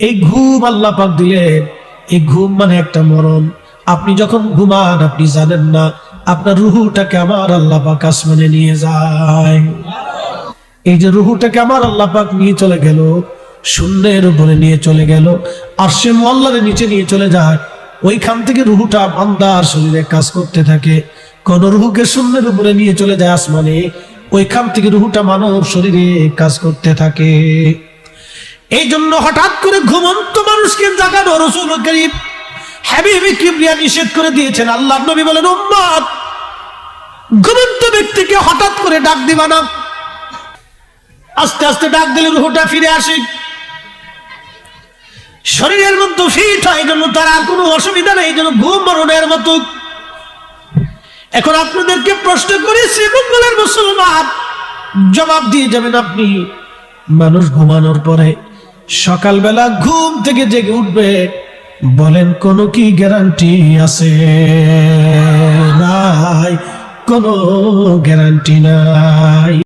এই ঘুম আল্লাহ পাক দিলেন এই ঘুম মানে একটা মরণ। আপনি যখন ঘুমান, আপনি জানেন না, আপনার রুহুটাকে আমার আল্লাহ পাক আসমানে নিয়ে যায়। এই যে রুহুটাকে আমার আল্লাহ পাক নিয়ে চলে গেল, শূন্যের উপরে নিয়ে চলে গেল, আর সে মোল্লারে নিচে নিয়ে চলে যায়। ওইখান থেকে রুহুটা বান্দার শরীরে কাজ করতে থাকে। কোন রুহুকে শূন্যের উপরে নিয়ে চলে যায় আসমানে, ওইখান থেকে রুহুটা মানব শরীরে কাজ করতে থাকে। এই জন্য হঠাৎ করে ঘুমন্ত মানুষকে জাগানো রসুল করিম হাবিবি কিবরিয়া নিষেধ করে দিয়েছেন। আল্লাহ নবী বলেন, উম্মত, ঘুমন্ত ব্যক্তিকে হঠাৎ করে ডাক দিবা না। আস্তে আস্তে ডাক দিলে রুহটা ফিরে আসে। শরীরের মধ্যে ফিট হয় জন্য তার আর কোনো অসুবিধা নেই জন্য ঘুম মরণের মতো। এখন আপনাদেরকে প্রশ্ন করি শ্রীমঙ্গলের মুসলমান জবাব দিয়ে যাবেন আপনি। মানুষ ঘুমানোর পরে সকালবেলা ঘুম থেকে জেগে উঠবে। বলেন কোনো কি গ্যারান্টি আছে? নাই কোনো গ্যারান্টি নাই।